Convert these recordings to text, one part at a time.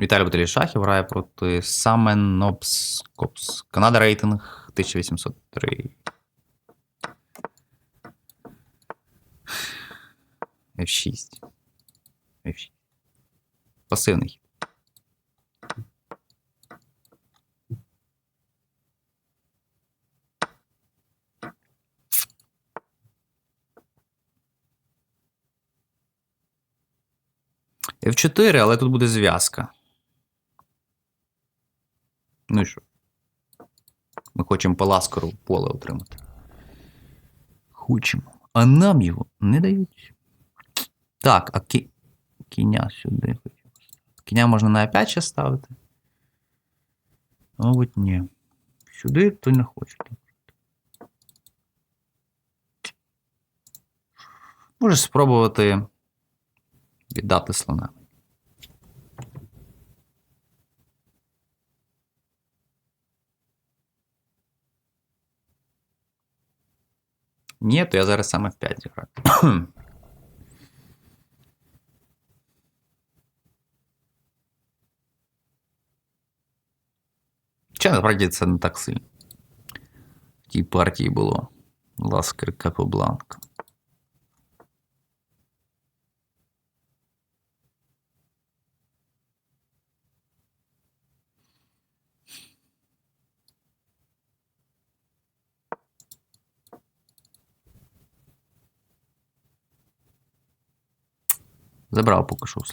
Віталій Баталій Шахів грає проти Саменопскопс. Канада рейтинг 1803. F6. F6. Пасивний хід. F4, але тут буде зв'язка. Ну і що? Ми хочемо по ласкару поле отримати. Хочемо. А нам його не дають. Так, а кі... кіня сюди хотів. Кіня можна на А5 ще ставити. Мабуть, ні. Сюди то не хочу. Можеш спробувати віддати слона. Ні, то я зараз саме в 5 зіграю. Чи насправді це не так сильно. В тій партії було Ласкер Капобланка. Забрав поки що в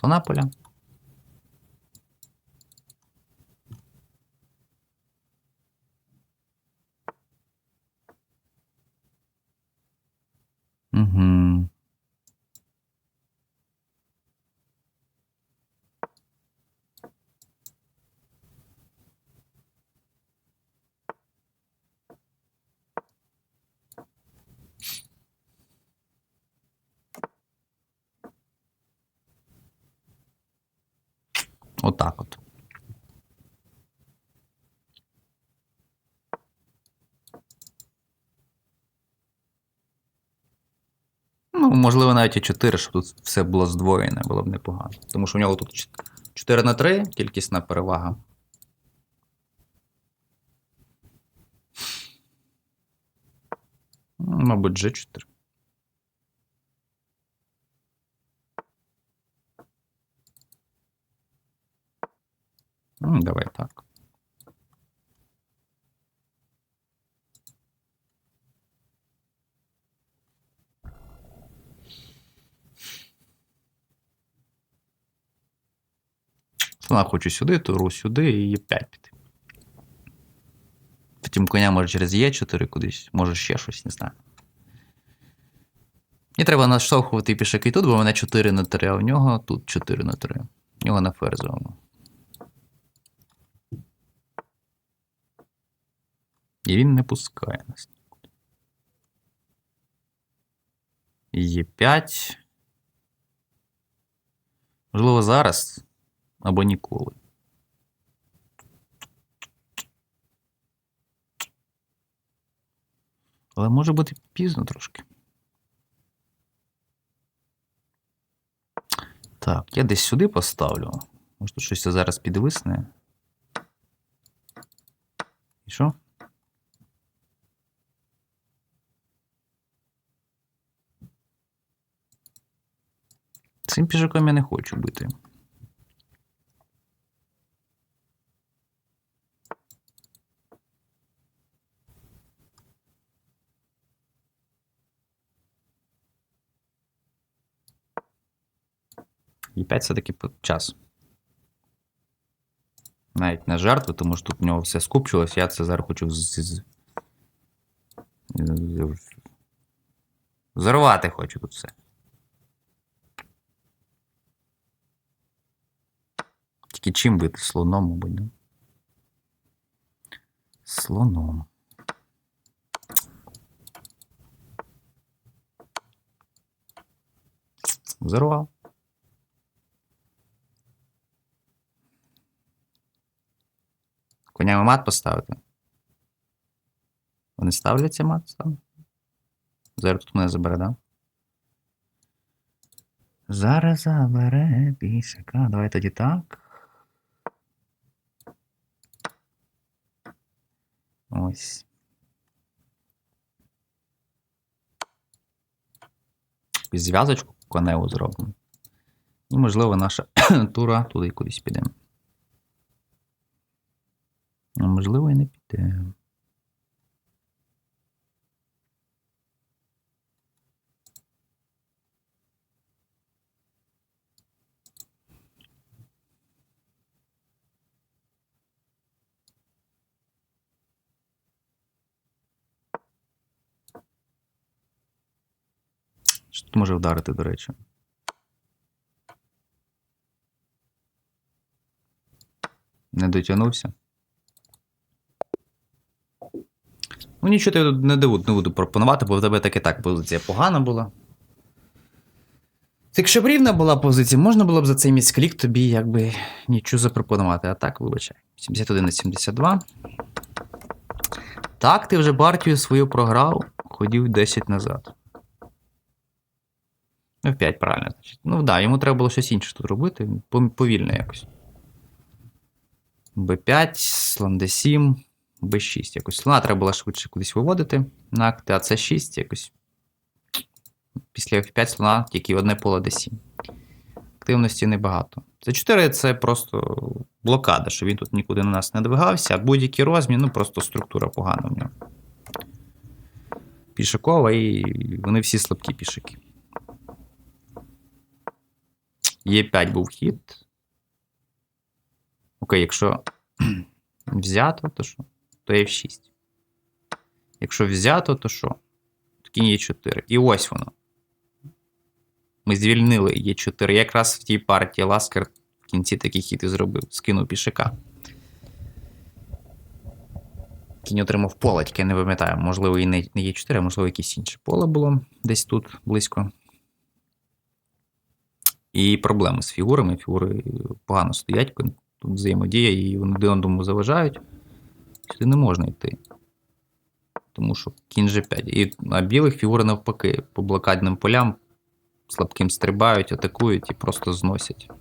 Отак от. Ну, можливо, навіть і 4, щоб тут все було здвоєне, було б непогано. Тому що у нього тут 4 на 3, кількісна перевага. Мабуть, G4. Ну, давай так. Слона хочу сюди, туру сюди і Е5 піти. Потім коня може через Е4 кудись, може ще щось, не знаю. Мені треба наштовхувати пішаки тут, бо у мене 4 на 3, а у нього тут 4 на 3. У нього на ферзовому. І він не пускає нас нікуди. Є5. Можливо, зараз або ніколи. Але може бути пізно трошки. Так, я десь сюди поставлю. Може тут щось зараз підвисне. І що? Цим піжаком я не хочу бити. І 5 все-таки час. Навіть не жертви, тому що тут в нього все скупчилось, я це зараз хочу з... з... з- Зарвати хочу тут все. Тільки чим бити? Слоном, мабуть? Слоном. Взорвав. Конями мат поставити. Вони ставляться мат там? Зараз тут мене забере, да? Зараз забере пішака. Давай тоді так. Ось. Якусь зв'язочку коневу зробимо. І, можливо, наша тура туди кудись піде. А можливо, і не піде. Що тут може вдарити, до речі? Не дотягнувся. Ну, нічого я не буду, не буду пропонувати, бо в тебе так і так позиція погана була. Якщо б рівна була позиція, можна було б за цей міськлік тобі якби нічого запропонувати. А так, вибачай. 71 на 72. Так, ти вже партію свою програв, ходів 10 назад. Ну, в 5, правильно, значить. Ну, так, да, йому треба було щось інше тут робити. Повільно якось. Б5, слон Д7, Б6 якось. Слона треба було швидше кудись виводити на а це 6 якось. Після F5 слона тільки одне поле Д7. Активності небагато. Це 4 це просто блокада, що він тут нікуди на нас не двигався, а будь-який розмін, ну просто структура погана в нього. Пішакова, і вони всі слабкі пішаки. Є5 був хід. Окей, якщо взято, то що? То F6. Якщо взято, то що? То кінь Е4. І ось воно. Ми звільнили Е4. Якраз в тій партії Ласкер в кінці такий хід і зробив. Скинув пішака. Кінь отримав поле, тільки я не пам'ятаю. Можливо, і не Е4, а можливо, якесь інше поле було десь тут близько. І проблеми з фігурами. Фігури погано стоять, тут взаємодія, і вони один одному заважають. Сюди не можна йти. Тому що кінь G5. І а білих фігури навпаки по блокадним полям слабким стрибають, атакують і просто зносять.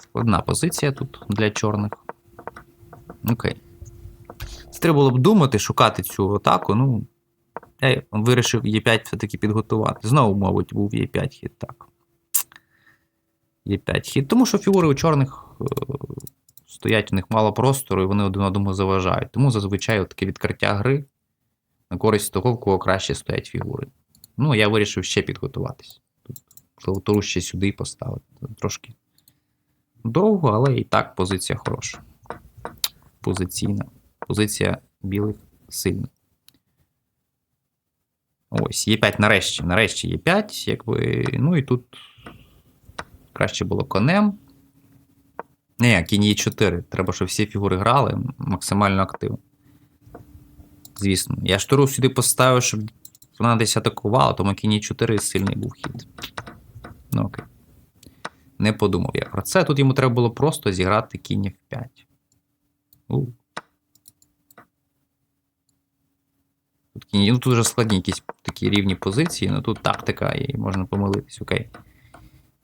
Складна позиція тут для чорних. Окей. Це треба було б думати, шукати цю атаку. Ну, я вирішив Е5 все-таки підготувати. Знову, мабуть, був Е5 хід так. Є5 хід. Тому що фігури у чорних е, стоять, у них мало простору, і вони один одному заважають. Тому зазвичай таке відкриття гри на користь того, в кого краще стоять фігури. Ну, я вирішив ще підготуватись. Тут, можливо, туру ще сюди поставити. Трошки довго, але і так позиція хороша. Позиційна. Позиція білих сильна. Ось, Є5 нарешті. Нарешті Є5, якби. Ну і тут краще було конем. Не, кінь Е4. Треба, щоб всі фігури грали максимально активно. Звісно. Я ж туру сюди поставив, щоб вона десь атакувала, тому кінь Е4 сильний був хід. Ну окей. Не подумав я про це. Тут йому треба було просто зіграти кінь F5. У. Тут, кінь, ну, тут вже складні якісь такі рівні позиції, ну тут тактика, і можна помилитись, окей.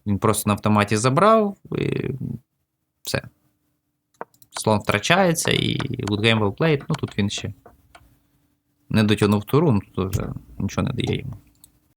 Він просто на автоматі забрав, і все. Слон втрачається, і good game well played, ну тут він ще не дотягнув туру, ну тут вже нічого не дає йому.